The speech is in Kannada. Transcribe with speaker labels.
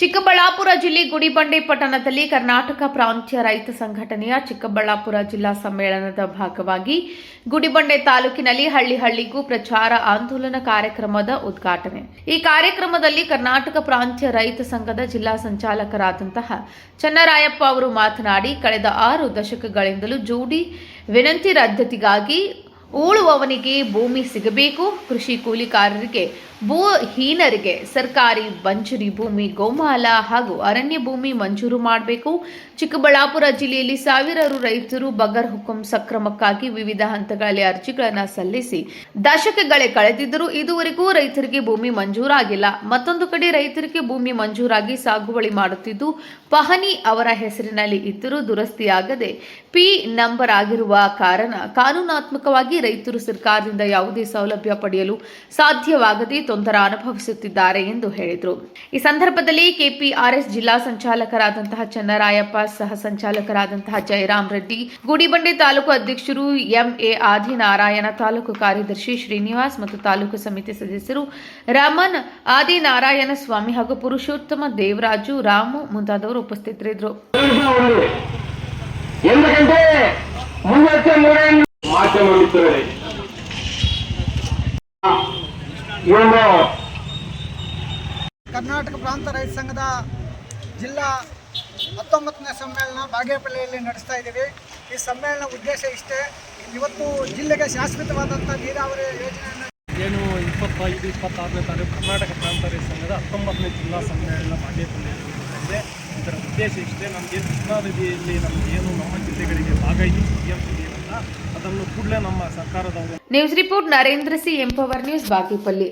Speaker 1: ಚಿಕ್ಕಬಳ್ಳಾಪುರ ಜಿಲ್ಲೆ ಗುಡಿಬಂಡೆ ಪಟ್ಟಣದಲ್ಲಿ ಕರ್ನಾಟಕ ಪ್ರಾಂತ್ಯ ರೈತ ಸಂಘಟನೆಯ ಚಿಕ್ಕಬಳ್ಳಾಪುರ ಜಿಲ್ಲಾ ಸಮ್ಮೇಳನದ ಭಾಗವಾಗಿ ಗುಡಿಬಂಡೆ ತಾಲೂಕಿನಲ್ಲಿ ಹಳ್ಳಿ ಹಳ್ಳಿಗೂ ಪ್ರಚಾರ ಆಂದೋಲನ ಕಾರ್ಯಕ್ರಮದ ಉದ್ಘಾಟನೆ. ಈ ಕಾರ್ಯಕ್ರಮದಲ್ಲಿ ಕರ್ನಾಟಕ ಪ್ರಾಂತ್ಯ ರೈತ ಸಂಘದ ಜಿಲ್ಲಾ ಸಂಚಾಲಕರಾದಂತಹ ಚನ್ನರಾಯಪ್ಪ ಅವರು ಮಾತನಾಡಿ, ಕಳೆದ ಆರು ದಶಕಗಳಿಂದಲೂ ಜೋಡಿ ವಿನಂತಿ ರದ್ದತಿಗಾಗಿ ಉಳುವವನಿಗೆ ಭೂಮಿ ಸಿಗಬೇಕು, ಕೃಷಿ ಕೂಲಿಕಾರರಿಗೆ ಭೂಹೀನರಿಗೆ ಸರ್ಕಾರಿ ಬಂಜರಿ ಭೂಮಿ, ಗೋಮಾಲ ಹಾಗೂ ಅರಣ್ಯ ಭೂಮಿ ಮಂಜೂರು ಮಾಡಬೇಕು. ಚಿಕ್ಕಬಳ್ಳಾಪುರ ಜಿಲ್ಲೆಯಲ್ಲಿ ಸಾವಿರಾರು ರೈತರು ಬಗರ್ ಹುಕುಂ ಸಕ್ರಮಕ್ಕಾಗಿ ವಿವಿಧ ಹಂತಗಳಲ್ಲಿ ಅರ್ಜಿಗಳನ್ನು ಸಲ್ಲಿಸಿ ದಶಕಗಳೇ ಕಳೆದಿದ್ದರೂ ಇದುವರೆಗೂ ರೈತರಿಗೆ ಭೂಮಿ ಮಂಜೂರಾಗಿಲ್ಲ. ಮತ್ತೊಂದು ಕಡೆ ರೈತರಿಗೆ ಭೂಮಿ ಮಂಜೂರಾಗಿ ಸಾಗುವಳಿ ಮಾಡುತ್ತಿದ್ದು ಪಹನಿ ಅವರ ಹೆಸರಿನಲ್ಲಿ ಇದ್ದರೂ ದುರಸ್ತಿಯಾಗದೆ ಪಿ ನಂಬರ್ ಆಗಿರುವ ಕಾರಣ ಕಾನೂನಾತ್ಮಕವಾಗಿ ರೈತರು ಸರ್ಕಾರದಿಂದ ಯಾವುದೇ ಸೌಲಭ್ಯ ಪಡೆಯಲು ಸಾಧ್ಯವಾಗದೆ ತೊಂದರೆ ಅನುಭವಿಸುತ್ತಿದ್ದಾರೆ ಎಂದು ಹೇಳಿದರು. ಈ ಸಂದರ್ಭದಲ್ಲಿ ಕೆಪಿಆರ್ಎಸ್ ಜಿಲ್ಲಾ ಸಂಚಾಲಕರಾದಂತಹ ಚನ್ನರಾಯಪ್ಪ, ಸಹ ಸಂಚಾಲಕರಾದಂತಹ ಜಯರಾಮ್ ರೆಡ್ಡಿ, ಗುಡಿಬಂಡೆ ತಾಲೂಕು ಅಧ್ಯಕ್ಷರು ಎಂಎ ಆದಿನಾರಾಯಣ, ತಾಲೂಕು ಕಾರ್ಯದರ್ಶಿ ಶ್ರೀನಿವಾಸ್ ಮತ್ತು ತಾಲೂಕು ಸಮಿತಿ ಸದಸ್ಯರು ರಮನ್ ಆದಿನಾರಾಯಣ ಸ್ವಾಮಿ ಹಾಗೂ ಪುರುಷೋತ್ತಮ ದೇವರಾಜು ರಾಮು ಮುಂತಾದವರು ಉಪಸ್ಥಿತರಿದ್ದರು.
Speaker 2: ಮಾಧ್ಯಮ ಮಿತ್ರರೇ
Speaker 3: ಕರ್ನಾಟಕ ಪ್ರಾಂತ ರೈತ ಸಂಘದ ಜಿಲ್ಲಾ ಹತ್ತೊಂಬತ್ತನೇ ಸಮ್ಮೇಳನ ಬಾಗೇಪಳ್ಳಿಯಲ್ಲಿ ನಡೆಸ್ತಾ ಇದ್ದೀವಿ. ಈ ಸಮ್ಮೇಳನ ಉದ್ದೇಶ ಇಷ್ಟೇ ಇವತ್ತು ಜಿಲ್ಲೆಗೆ ಶಾಶ್ವತವಾದಂಥ ನೀರಾವರಿ ಯೋಜನೆಯನ್ನು
Speaker 4: ಏನು ಇಪ್ಪತ್ತೈದು ಇಪ್ಪತ್ತಾರನೇ ತಾರೀಕು ಕರ್ನಾಟಕ ಪ್ರಾಂತ ರೈತ ಸಂಘದ ಹತ್ತೊಂಬತ್ತನೇ ಜಿಲ್ಲಾ ಸಮ್ಮೇಳನ ಬಾಗೇಪಳ್ಳಿಯಲ್ಲಿ ಇದರ ಉದ್ದೇಶ ಇಷ್ಟೇ ನಮಗೆ ಕೃಷ್ಣಾ ನದಿಯಲ್ಲಿ ಏನು ನಮ್ಮ ಜಿಲ್ಲೆಗಳಿಗೆ ಭಾಗವಹಿಸಿ ಅದನ್ನು ಕೂಡಲೇ ನಮ್ಮ ಸರ್ಕಾರದವರು
Speaker 1: news report Narendra C empower news Bagepalli.